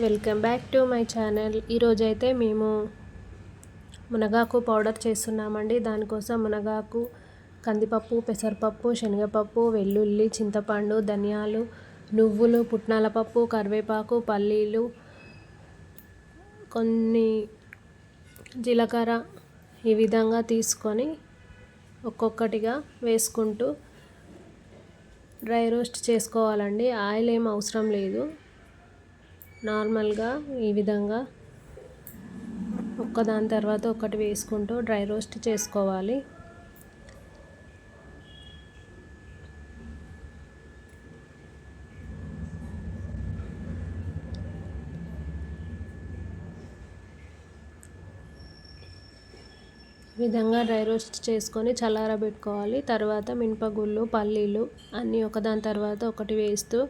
Welcome back to my channel. ఈరోజు అయితే మేము మునగాకు పౌడర్ చేస్తున్నామండి. దానికోసం మునగాకు కందిపప్పు పెసరపప్పు శనగపప్పు వెల్లుల్లి చింతపండు ధనియాలు నువ్వులు పుట్నాల పప్పు కరివేపాకు పల్లీలు కొన్ని జీలకర్ర ఈ విధంగా తీసుకొని ఒక్కొక్కటిగా వేసుకుంటూ డ్రై రోస్ట్ చేసుకోవాలండి. ఆయిల్ ఏం అవసరం లేదు. నార్మల్గా ఈ విధంగా ఒక్కదాని తర్వాత ఒకటి వేసుకుంటూ డ్రై రోస్ట్ చేసుకోవాలి. విధంగా డ్రై రోస్ట్ చేసుకొని చల్లారబెట్టుకోవాలి. తర్వాత మినపగుళ్ళు పల్లీలు అన్నీ ఒకదాని తర్వాత ఒకటి వేస్తూ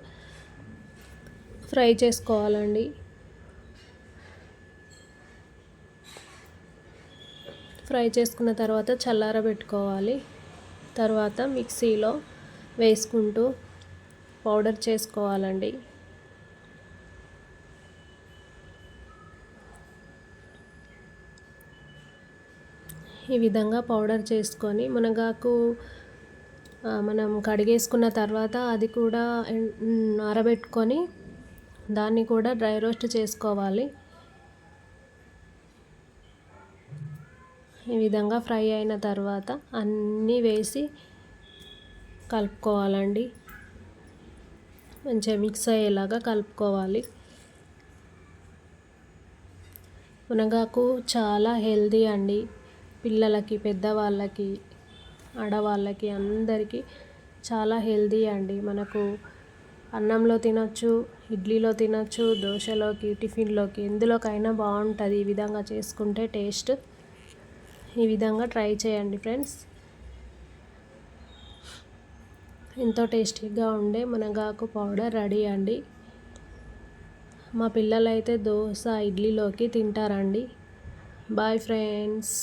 ఫ్రై చేసుకోవాలండి. ఫ్రై చేసుకున్న తర్వాత చల్లారబెట్టుకోవాలి తర్వాత మిక్సీలో వేసుకుంటూ పౌడర్ చేసుకోవాలండి. ఈ విధంగా పౌడర్ చేసుకొని మునగాకు మనం కడిగేసుకున్న తర్వాత అది కూడా ఆరబెట్టుకొని దాన్ని కూడా డ్రై రోస్ట్ చేసుకోవాలి. ఈ విధంగా ఫ్రై అయిన తర్వాత అన్నీ వేసి కలుపుకోవాలండి. మంచిగా మిక్స్ అయ్యేలాగా కలుపుకోవాలి. మునగాకు చాలా హెల్దీ అండి. పిల్లలకి పెద్దవాళ్ళకి ఆడవాళ్ళకి అందరికీ చాలా హెల్దీ అండి. మనకు అన్నంలో తినచ్చు ఇడ్లీలో తినచ్చు దోశలోకి టిఫిన్లోకి ఎందులోకైనా బాగుంటుంది ఈ విధంగా చేసుకుంటే టేస్ట్. ఈ విధంగా ట్రై చేయండి ఫ్రెండ్స్. ఎంతో టేస్టీగా ఉండే మునగాకు పౌడర్ రెడీ అండి. మా పిల్లలైతే దోశ ఇడ్లీలోకి తింటారండి. Bye friends.